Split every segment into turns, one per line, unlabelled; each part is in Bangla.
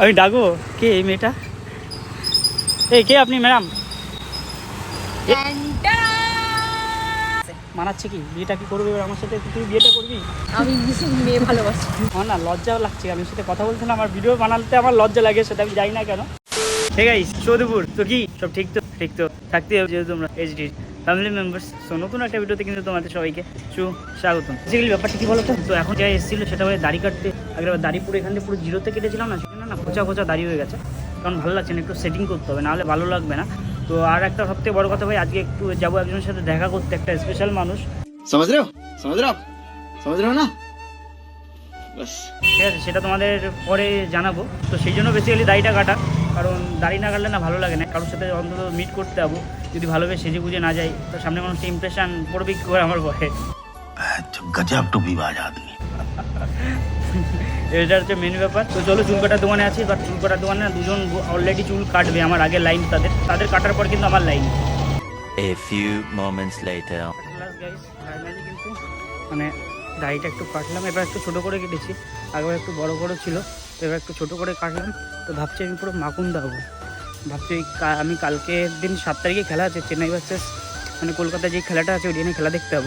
আমি ডাকবো? কে এই মেয়েটা? এই কে আপনি ম্যাডাম? মানাচ্ছে কি? বিয়েটা কি করবে আমার সাথে? তুই বিয়েটা করবি?
আমি মেয়ে ভালোবাসি।
আমার না লজ্জা লাগছে আমি সাথে কথা বলছিলাম আমার ভিডিও বানাতে আমার লজ্জা লাগে সেটা আমি জানি না কেন? ঠিক আছে চৌধুপুর তো কি? সব ঠিক তো? ঠিক তো। থাকতে হবে যেহেতু তোমরা এইচডি ফ্যামিলি মেম্বার্স তো নতুন একটা ভিডিওতে কিন্তু তোমাদের সবাইকে সু স্বাগতম বেসিক্যালি ব্যাপারটা কি বলতো? তো এখন যা এসেছিল সেটা হয়ে দাড়ি কাটতে আগে দাড়ি পুরো এখান থেকে পুরো জিরোতে কেটেছিলাম না না খোঁচা খোঁচা দাঁড়িয়ে হয়ে গেছে। কারণ ভালো লাগছে না একটু সেটিং করতে হবে নাহলে ভালো লাগবে না। তো আর একটা সবথেকে বড় কথা ভাই আজকে একটু যাব একজনের সাথে দেখা করতে একটা স্পেশাল মানুষ।
সমাজ সমাজ সমাজ না?
ঠিক আছে সেটা তোমাদের পরে জানাব। তো সেই জন্য বেসিক্যালি দাড়িটা কাটা কারণ দাড়ি না কাটলে না ভালো লাগে না কারোর সাথে অন্তত মিট করতে যাব। যদি ভালোভাবে সেজে গুজে না যাই তো সামনে মানুষ ইমপ্রেশন পড়বে কি করে আমার বয়ে?
গজব টুপি বাজ আদমি।
এটা হচ্ছে মেন ব্যাপার। তো চলো চুল কাটার দোকানে আছি বাট চুল কাটার দোকানে দুজন অলরেডি চুল কাটবে আমার আগে লাইন তাদের। তাদের কাটার পর কিন্তু আমার line
A few moments later.
কিন্তু মানে দাড়িটা একটু কাটলাম এবার একটু ছোটো করে কেটেছি। আগেবার একটু বড় বড় ছিল তো এবার একটু ছোটো করে কাটলাম। তো ভাবছি আমি পুরো মাকুন দাবো ভাবছি আমি কালকের দিন সাত তারিখে খেলা আছে চেন্নাই ভার্সেস মানে কলকাতায় যে খেলাটা আছে ওই দিনে খেলা দেখতে যাব।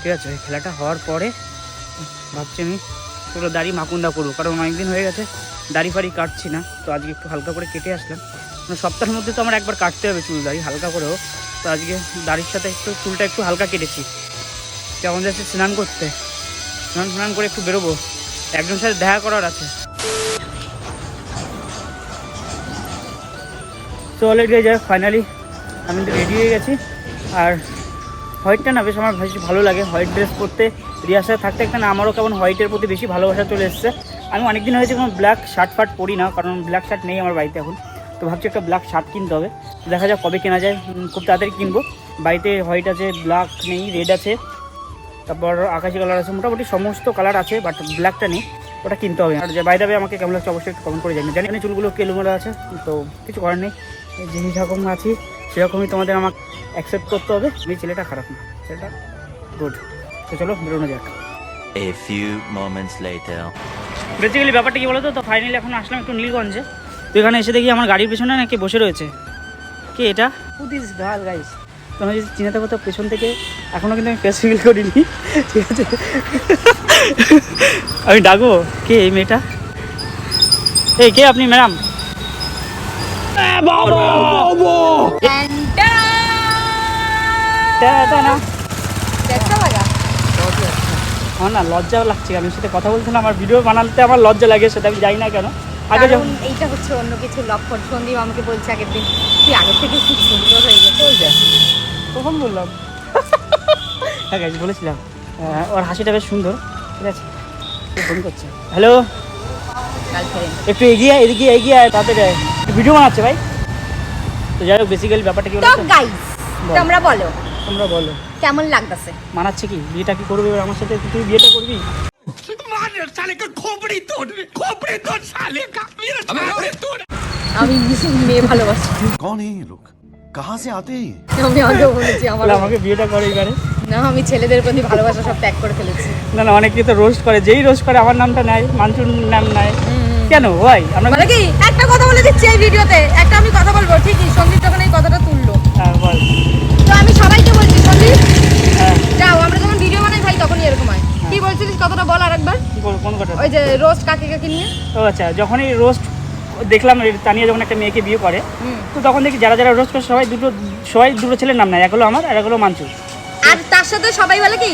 ঠিক আছে ওই খেলাটা হওয়ার পরে ভাবছি আমি পুরো দাড়ি মাকুন্দা করব কারণ অনেকদিন হয়ে গেছে, দাড়ি ফাড়ি কাটছি না, তো আজকে একটু হালকা করে কেটে আসলাম। সপ্তাহের মধ্যে তো আমার একবার কাটতে হবে চুল দাড়ি, হালকা করেও তো আজকে দাড়ির সাথে একটু, চুলটা একটু হালকা কেটেছি। কেমন যাচ্ছে স্নান করতে? স্নান স্নান করে একটু বেরোবো। একজনের সাথে দেখা করার আছে। তো অলরেডি যাই ফাইনালি আমি রেডি হয়ে গেছি। আর হোয়াইটটা না বেশ আমার বেশি ভালো লাগে, হোয়াইট ড্রেস পরতে। রিহার্সাল থাকতে থাকতে না, আমারও কেমন হোয়াইটের প্রতি বেশি ভালোবাসা চলে এসছে। আমি অনেকদিন হয়েছে কোনো ব্ল্যাক শার্ট ফার্ট পরি না, কারণ ব্ল্যাক শার্ট নেই আমার বাড়িতে এখন। তো ভাবছি একটা ব্ল্যাক শার্ট কিনতে হবে। দেখা যাক কবে কেনা যায় খুব তাড়াতাড়ি কিনবো। বাড়িতে হোয়াইট আছে, ব্ল্যাক নেই, রেড আছে। তারপর আকাশি কালার আছে, মোটামুটি সমস্ত কালার আছে, বাট ব্ল্যাকটা নেই। ওটা কিনতে হবে। আর যে বাইরে আমাকে কেমন লাগছে অবশ্যই একটু কমেন্ট করে জানি জানি চুলগুলো কেলুমেলো আছে, তো কিছু করার নেই। যে যেরকম আছি, সেরকমই তোমাদের আমাকে অ্যাকসেপ্ট করতে হবে। আমি ছেলেটা খারাপ না, ছেলেটা গুড তো চলো বেরোনো যাক।
A few moments later.
Basically ব্যাপারটা কি বলতো? তো ফাইনালি এখন আসলাম একটু নীলগঞ্জে। তো এখানে এসে দেখি আমার গাড়ির পেছনে নাকি বসে রয়েছে। কি এটা? পুদিস গাল গাইস তোমরা যদি চিনে থাকো তো পেছন থেকে এখনও কিন্তু আমি ফেস রিভিল করিনি। ঠিক আছে? আমি ডাকবো? কে এই মেয়েটা? এই কে আপনি ম্যাডাম? বাবা! না। আমার না লজ্জাও লাগছে আমি সাথে কথা বলছিলাম আমার ভিডিও বানাতে আমার লজ্জা লাগে সেটা আমি জানি না কেন। আগে যখন
এইটা হচ্ছে অন্য কিছু লক্ষণ। সন্দীপ আমাকে বলছে আগের দিন তুই আগের থেকে খুব সুন্দর হয়ে গেছে
কখন বললাম। হ্যাঁ বলেছিলাম ওর হাসিটা বেশ সুন্দর ঠিক আছে? ফোন করছে। হ্যালো একটু এগিয়ে এদিকে এগিয়ে আয় তাতে ভিডিও বানাচ্ছে ভাই। তো যাই হোক বেসিক্যালি ব্যাপারটা কি
তো
বলতো?
তোমরা বলো।
তোমরা বলো।
কেমন লাগতেছে?
মানাচ্ছে কি? বিয়েটা কি করবে আমার সাথে? তুই বিয়েটা করবি?
আমি ভীষণ মেয়ে ভালোবাসি।
কোন লোক? সে আতে
আমি আগে বলেছি আমার
আমাকে বিয়েটা করে এবারে।
না আমি ছেলেদের প্রতি ভালোবাসা সব ত্যাগ করে ফেলেছি।
না না তো রোস্ট করে। যেই রোস্ট করে আমার নামটা নেয় মানচুর নাম নেয় কেন? ভাই আমরা
মানে কি? একটা কথা বলে দিচ্ছি এই ভিডিও নিয়ে?
ও আচ্ছা যখনই রোস্ট দেখলাম তানিয়া যখন একটা মেয়েকে বিয়ে করে তো তখন দেখি যারা যারা রোস্ট করে সবাই দুটো সবাই দুটো ছেলের নাম নেয় এক হলো আমার আর এক হলো মাঞ্চু
আর তার সাথে সবাই বলে কি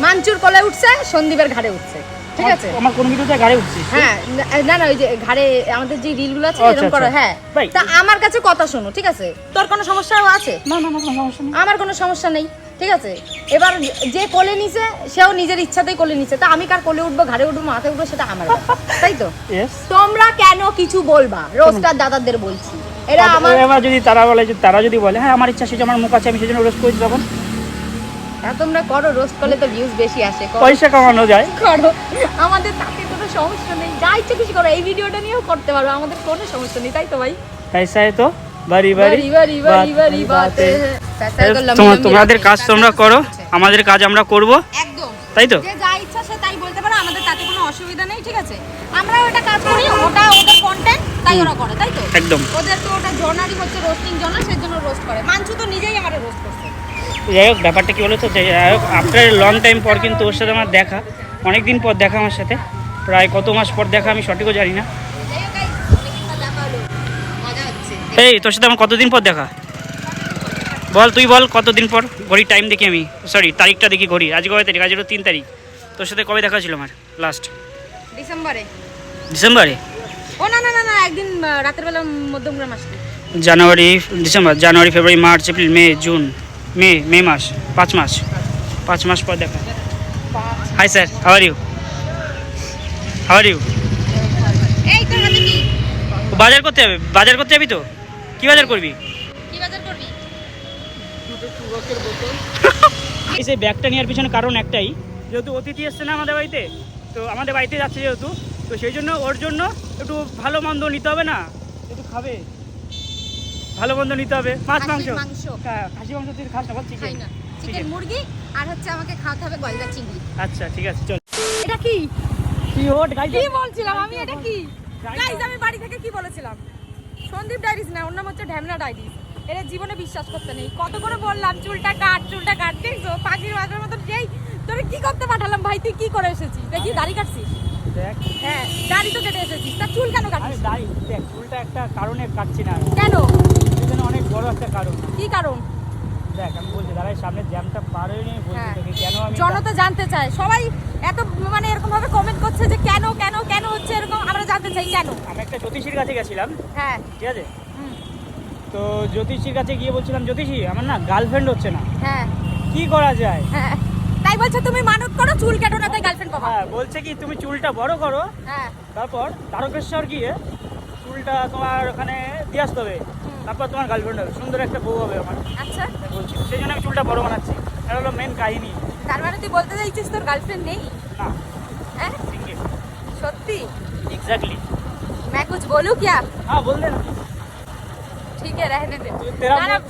মাঞ্চুর কলে উঠছে সন্দীপের ঘাড়ে উঠছে ঠিক আছে?
আমার- কোন ভিডিওতে গাড়ি উঠছি।
হ্যাঁ না না ওই যে ঘাড়ে আমাদের যে রিলগুলো আছে
আচ্ছা,
এরকম করো
আচ্ছা।
হ্যাঁ। তা আমার কাছে কথা শোনো ঠিক আছে? তোর কোনো সমস্যা আছে?
না না না সমস্যা নেই।
আমার কোনো সমস্যা নেই। ঠিক আছে? এবার যে কোলে নিছে সেও নিজের ইচ্ছাতেই কোলে নিছে। তা আমি কার কোলে উঠবো ঘাড়ে উঠবো মাথায় উঠবো সেটা আমার তাই তো? তোমরা কেন কিছু বলবা? রোস্টার দাদাদের বলছি। এরা আমার
এবার যদি তারা বলে যে তারা যদি বলে হ্যাঁ আমার ইচ্ছা সেটা আমার মুখ আছে আমি সেজন্য রোস্ট করেছি তখন।
হ্যাঁ, তোমরা করো রোস্ট করলে তো ভিউজ বেশি আসে।
পয়সা কামানো যায়।
করো। আমাদের তাতে কোনো সমস্যা নেই। যা ইচ্ছে কিছু করো। এই ভিডিওটা নিয়েও করতে পারো। আমাদের কোনো সমস্যা নেই। তাই তো ভাই?
পয়সা তো বাড়ি বাড়ি
বাড়ি বাড়ি বাড়ি বাড়ি বাতে।
তোমাদের কাজ তোমরা করো আমাদের কাজ আমরা করব।
একদম।
তাই তো?
যে যা ইচ্ছা সে তাই বলতে পারো আমাদের তাতে কোনো অসুবিধা নেই ঠিক আছে? আমরা ওটা কাজ করি ওটা ওদের কন্টেন্ট তাই ওরা করে তাই তো?
একদম।
ওদের তো ওটা জনারই হচ্ছে রোস্টিং জনা সেই জন্য রোস্ট করে। মানছু তো নিজেই আমার রোস্ট করছে।
যাই হোক ব্যাপারটা কি বলো তো? যাই হোক আফটার লং টাইম পর কিন্তু ওর সাথে আমার দেখা। অনেক দিন পর দেখা আমার সাথে। প্রায় কত মাস পর দেখা আমি সঠিকও জানি না। এই তোর সাথে আমার কতদিন পর দেখা? বল তুই বল কতদিন পর ঘড়ির টাইম দেখি আমি। সরি তারিখটা দেখি ঘড়ি আজ কবে তারিখ? আজ হলো তিন তারিখ। তোর সাথে কবে দেখা ছিল আমার? লাস্ট
ডিসেম্বরে।
ডিসেম্বরে?
ও না না না না একদিন রাতের বেলা মধ্যমগ্রাম আসবে।
January December January February March April May June May May মাস পাঁচ মাস। পাঁচ মাস পর দেখা। Hi sir how are
you how are you
বাজার করতে যাবে? বাজার করতে যাবি তো? কি বাজার করবি? এই সেই ব্যাগটা নেওয়ার পিছনে কারণ একটাই যেহেতু অতিথি এসছে না আমাদের বাড়িতে তো আমাদের বাড়িতে যাচ্ছে যেহেতু তো সেই জন্য ওর জন্য একটু ভালো মন্দ নিতে হবে না? একটু খাবে? ভালো মন্দ নিতে হবে। মাছ মাংস? হ্যাঁ খাসি মাংস তুই খাস না বল চিকেন।
চিকেন। মুরগি আর হচ্ছে আমাকে খাওয়াতে হবে গলদা চিংড়ি।
আচ্ছা ঠিক আছে চল।
এটা কি?
কি ওট গাইজ
কি বলছিলাম আমি? এটা কি? গাইজ আমি বাড়ি থেকে কি বলেছিলাম? সন্দীপ ডাইরিস না ওর নাম হচ্ছে ঢ্যামনা ডাইরিস এটা জীবনে বিশ্বাস করতে নেই। কত করে বললাম চুলটা কাট চুলটা কাট। দেখছ? পাখির বাজার মতো যেই তোরে কি করতে পাঠালাম ভাই তুই কি করে এসেছিস? দেখি দাড়ি কাটছিস?
দেখ।
হ্যাঁ দাড়ি তো কেটে এসেছিস। তা চুল কেন কাটছিস?
দাঁড়ি দেখ চুলটা একটা কারণে কাটছি না।
কেন?
সেজন্য অনেক বড় একটা কারণ।
কি কারণ?
দেখ আমি বলছি দাঁড়াই সামনে জ্যামটা পার হয়ে নিয়ে বলছি
হ্যাঁ।
তোকে কেন আমি
জনতা জানতে চায়। সবাই এত মানে এরকম ভাবে কমেন্ট করছে যে কেন কেন কেন হচ্ছে এরকম আমরা জানতে চাই কেন।
আমি একটা জ্যোতিষীর কাছে গেছিলাম।
হ্যাঁ।
ঠিক আছে? তো জ্যোতিষীর কাছে গিয়ে বলছিলাম জ্যোতিষী আমার না গার্লফ্রেন্ড হচ্ছে না
হ্যাঁ
কি করা যায়
হ্যাঁ তাই বলছো তুমি মানত করো চুল কেটো না তাই গার্লফ্রেন্ড পাবা
হ্যাঁ বলছে কি তুমি চুলটা বড় করো
হ্যাঁ
তারপর তারকেশ্বর গিয়ে চুলটা তোমার ওখানে দিয়ে আসতে হবে তারপর তোমার গার্লফ্রেন্ড হবে সুন্দর একটা বউ হবে আমার
আচ্ছা
তাই বলছি সেই জন্য আমি চুলটা বড় বানাচ্ছি এটা হলো মেন কাহিনী
তার মানে তুই বলতে চাইছিস তোর গার্লফ্রেন্ড নেই
না
হ্যাঁ
সিঙ্গেল
সত্যি
एग्जैक्टली
मैं कुछ बोलूं क्या
हाँ बोल देना
ঠিক আছে
রেখে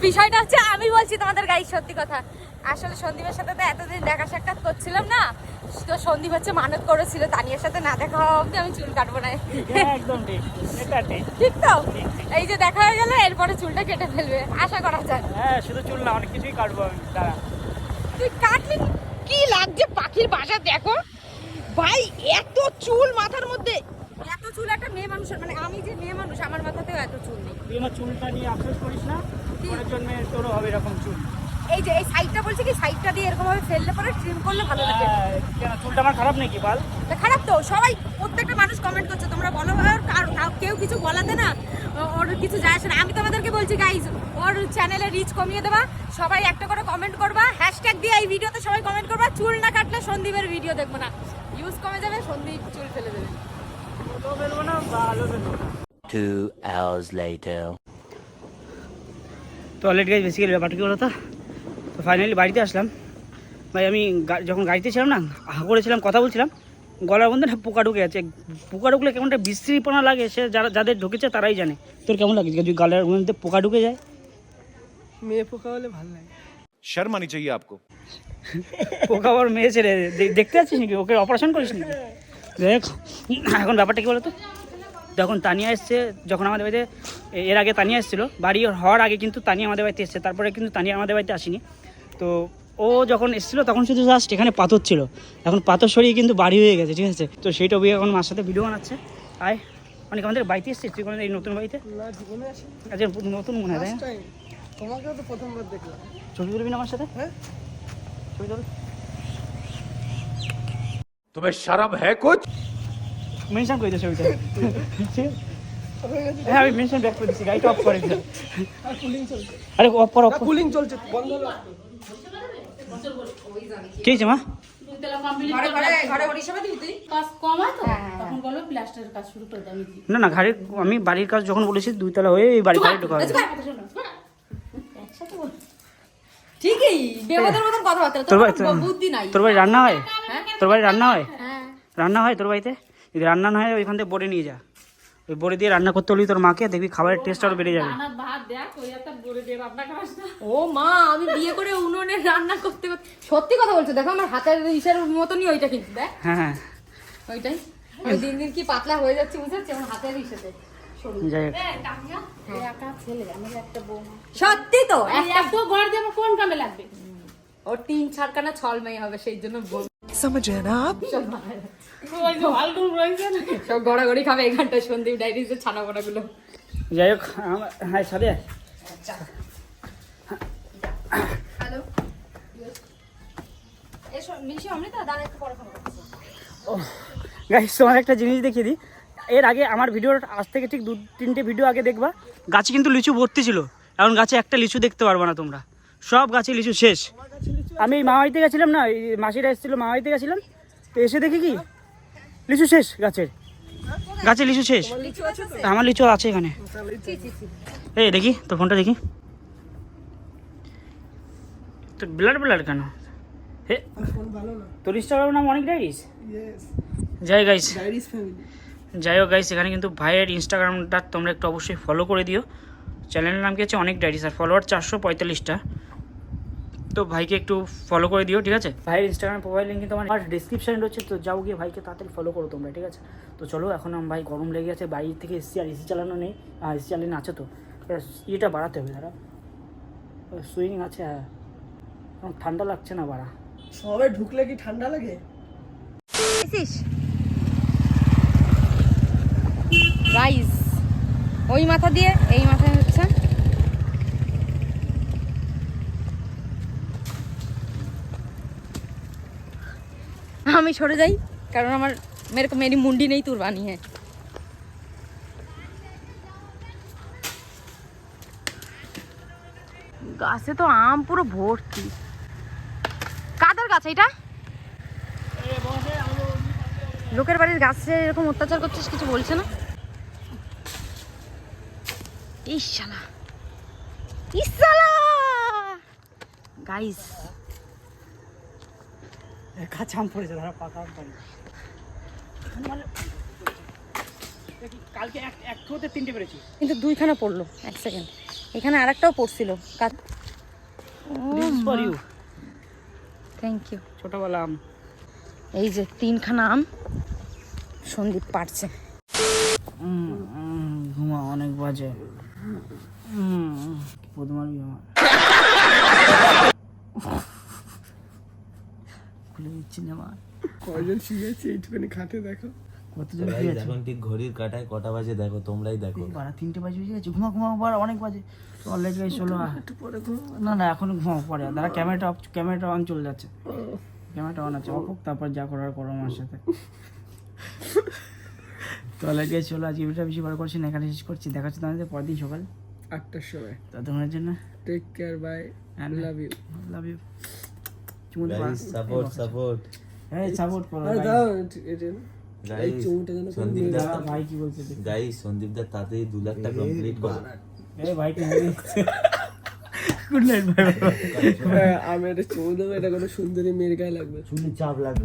বিষয়টা হচ্ছে আমি বলছি তোমাদের গাই সত্যি কথা। আসলে সন্দীপের সাথে তো এতদিন দেখা সাক্ষাৎ করছিলাম না তো সন্দীপ হচ্ছে মানত করেছিল তানিয়ার সাথে না দেখা হওয়া অব্দি আমি চুল কাটবো না।
হ্যাঁ, ঠিক ঠিক।
তো? এই যে দেখা হয়ে গেল এরপরে চুলটা কেটে ফেলবে আশা করা যায়।
হ্যাঁ শুধু চুল না অনেক কিছুই কাটবো আমি
তুই কাটলি কি লাগছে পাখির বাসা দেখো। ভাই এত চুল মাথার মধ্যে চুল একটা মেয়ে মানুষের মানে আমি যে মেয়ে মানুষ আমার মাথাতেও এত চুল নেই।
তুই আমার চুলটা নিয়ে আফসোস করিস না? পরের জন্য তোরও হবে এরকম চুল।
এই যে এই সাইডটা বলছে কি সাইডটা দিয়ে এরকম ভাবে ফেললে পরে ট্রিম করলে ভালো লাগে।
হ্যাঁ, কেন চুলটা আমার খারাপ নাকি বল?
খারাপ তো সবাই প্রত্যেকটা মানুষ কমেন্ট করছে তোমরা বলো কাউ- কেউ কিছু বলাতে না ওর কিছু যায় আসে না। আমি তোমাদেরকে বলছি গাইজ ওর চ্যানেলে রিচ কমিয়ে দেবা সবাই একটা করে কমেন্ট করবা হ্যাশট্যাগ দিয়ে এই ভিডিওতে সবাই কমেন্ট করবা চুল না কাটলে সন্দীপের ভিডিও দেখব না। ইউজ কমে যাবে সন্দীপ চুল ফেলে দেবে।
Two hours later.
তো অলরেডি গাইজ বেসিক্যালি ব্যাপারটা কী বলতো? তো ফাইনালি বাড়িতে আসলাম। ভাই আমি যখন গাড়িতে ছিলাম না হা করেছিলাম কথা বলছিলাম গলার মধ্যে না পোকা ঢুকে আছে পোকা ঢুকলে কেমনটা বিশ্রীপনা লাগে সে যারা যাদের ঢুকেছে তারাই জানে। তোর কেমন লাগে? যদি গলার মধ্যে পোকা ঢুকে যায়?
মেয়ে পোকা হলে ভালো লাগে।
শর্মানি চাই আপকো পোকা আবার মেয়ে ছেড়ে দেখতে আছিস নাকি? ওকে অপারেশন করিস নাকি? দেখ এখন ব্যাপারটা কি বলতো? যখন তানিয়া এসছে যখন আমাদের বাড়িতে এর আগে তানিয়া এসেছিল বাড়ি হওয়ার আগে কিন্তু তানিয়া আমাদের বাড়িতে এসছে তারপরে কিন্তু তানিয়া আমাদের বাড়িতে আসেনি। তো ও যখন এসেছিল তখন শুধু জাস্ট এখানে পাথর ছিল। এখন পাথর সরিয়ে কিন্তু বাড়ি হয়ে গেছে ঠিক আছে? তো সেই টবি এখন মার সাথে ভিডিও বানাচ্ছে। আয় অনেক আমাদের বাড়িতে এসছিস তুই কোনো এই নতুন বাড়িতে? আচ্ছা নতুন মনে হয়?
তোমাকেও তো প্রথমবার দেখলাম।
ছবি তুলবি না আমার সাথে?
হ্যাঁ।
ছবি তুলবি?
तुम्हें शर्म है कुछ
মেনশন করে দিও ছবিটা ঠিক আছে? হ্যাঁ আমি মেনশন ব্যাক করে দিচ্ছি গাড়িটা অফ করে দিও
আর কুলিং চলছে
আরে অফ কর অফ কর
কুলিং চলছে বন্ধ হলো
কি হয়েছে মা
ঘরে ঘরে ঘরে ওর হিসাবে দিবি তুই
কাজ কম হয় তো
হ্যাঁ,
তখন বলো প্লাস্টারের কাজ শুরু করে দাও আমি দিই
না না ঘাড়ির আমি বাড়ির কাজ যখন বলেছি দুইতলা হয়ে এই বাড়ি ঘরে ঢোকা হবে
একসাথে বল
ঠিকই বেবদের মতন কথাবার্তা
তোর
তোর
বাড়ি
বুদ্ধি নাই
তোর বাড়ি রান্না হয়
হ্যাঁ
তোর বাড়ি রান্না হয়?
হ্যাঁ।
রান্না হয় তোর বাড়িতে? যদি রান্না না হয় ওইখান থেকে বড়ে নিয়ে যা। ওই বড়ে দিয়ে রান্না করতে বলি তোর মাকে দেখবি খাবারের টেস্ট আরও বেড়ে যাবে।
ও মা আমি বিয়ে করে উনুনে রান্না করতে সত্যি কথা বলছো দেখো আমার হাতের ইসের মতনই ওইটা কিন্তু দেখ।
হ্যাঁ হ্যাঁ।
ওইটাই। ওই দিন দিন কি পাতলা হয়ে যাচ্ছে বুঝতে পারছি আমার হাতের
একটা বৌমা
সত্যি তো?
ঘর দেবো কোন কামে লাগবে?
ওর তিন ছল মেয়ে হবে সেই জন্য সব গড়াগড়ি খাবে সন্দীপ ছানা গুলো
যাই হোক আমার হ্যাঁ সাদে গাইস তোমার একটা জিনিস দেখিয়ে দিই। এর আগে আমার ভিডিওর আজ থেকে ঠিক দু তিনটে ভিডিও আগে দেখবা। গাছে কিন্তু লিচু ভর্তি ছিল। এখন গাছে একটা লিচু দেখতে পারবে না তোমরা। সব গাছে লিচু শেষ। আমি মামাইতে গেছিলাম না এই মাসিরা এসেছিল মামাইতে গেছিলাম। তো এসে দেখি কি? লিচু শেষ গাছের। গাছে লিচু শেষ? আমার লিচু আছে এখানে। এই দেখি তোর ফোনটা দেখি। তোর ব্লার ব্লার কেন? হে তোর ইনস্টাগ্রাম নাম অনেক
ইয়েস
যাই গাইস যাই হোক গাইস এখানে কিন্তু ভাইয়ের ইনস্টাগ্রামটা তোমরা একটু অবশ্যই ফলো করে দিও। চ্যানেলের নাম কি হচ্ছে অনেক ডাইরিস আর ফলোয়ার চারশো পঁয়তাল্লিশটা। তো ভাইকে একটু ফলো করে দিও ঠিক আছে? ভাইয়ের ইনস্টাগ্রাম প্রোফাইল লিঙ্ক কিন্তু আমার ডিসক্রিপশানে রয়েছে তো যাও গিয়ে ভাইকে তাড়াতাড়ি ফলো করো তোমরা ঠিক আছে? তো চলো এখন আমার ভাই গরম লেগে আছে বাড়ি থেকে এসছি আর এসি চালানো নেই আর এসি চালানো আছে তো। এবার ইয়েটা বাড়াতে হবে দাঁড়া সুইং আছে হ্যাঁ। ঠান্ডা লাগছে না বাড়া।
সবে ঢুকলে কি ঠান্ডা লাগে?
রাইস ওই মাথা দিয়ে এই মাথায় হচ্ছে আমি সরে যাই, কারণ আমার মেরে কো মেরি মুন্ডি নেই, তোর বানি হ্যাঁ। গাছে তো আম পুরো ভর্তি। কাদের গাছ এটা? লোকের বাড়ির গাছে এরকম অত্যাচার করছিস, কিছু বলছে না? ইশালা ইশালা গাইস
কাঁচা আম পড়েছে ধরা পাকা আম পড়ে কালকে এক এক থ্রোতে তিনটে পেরেছি।
কিন্তু দুইখানা পড়ল এক সেকেন্ড এখানে আরেকটাও পড়ছিল
this for you
thank you
ছোটবেলা আম।
এই যে তিনখানা আম সন্দীপ পারছে।
ঘুমা অনেক বাজে। পদমারি আমার। খুলে দিচ্ছি না মা
কয়জন শুয়েছে এইটুখানি খাটে দেখো।
কতজন
এখন ঠিক ঘড়ির কাটায় কটা বাজে দেখো তোমরাই দেখো।
বারা তিনটে বাজে বেজে গেছে ঘুমা ঘুমা বার অনেক বাজে। অলরেডি গাই চলো। না না এখন ঘুমা পরে। দাঁড়া ক্যামেরাটা অফ ক্যামেরাটা অন চলে যাচ্ছে। ক্যামেরাটা অন আছে অফ তারপর যা করার করো আমার সাথে। তো অলরেডি চলো আজকে ভিডিওটা বেশি বার করছি না এখানে শেষ করছি। দেখা হচ্ছে তোমাদের পরের দিন সকাল।
আটটার সময়।
তো তোমার জন্য
take care bye love you
love you চুমু
সাপোর্ট সাপোর্ট
এই সাপোর্ট করো
আর দাও এটা এই
গাইস
চুমুটা যেন করে
সন্দীপ দা সন্দীপ দা তাড়াতাড়ি দু লাখটা কমপ্লিট করো।
এই ভাই গুড নাইট ভাই
আমি একটা চুমু দেবো এটা কোনো সুন্দরী মেয়ের গায়ে লাগবে।
শুনে চাপ লাগবে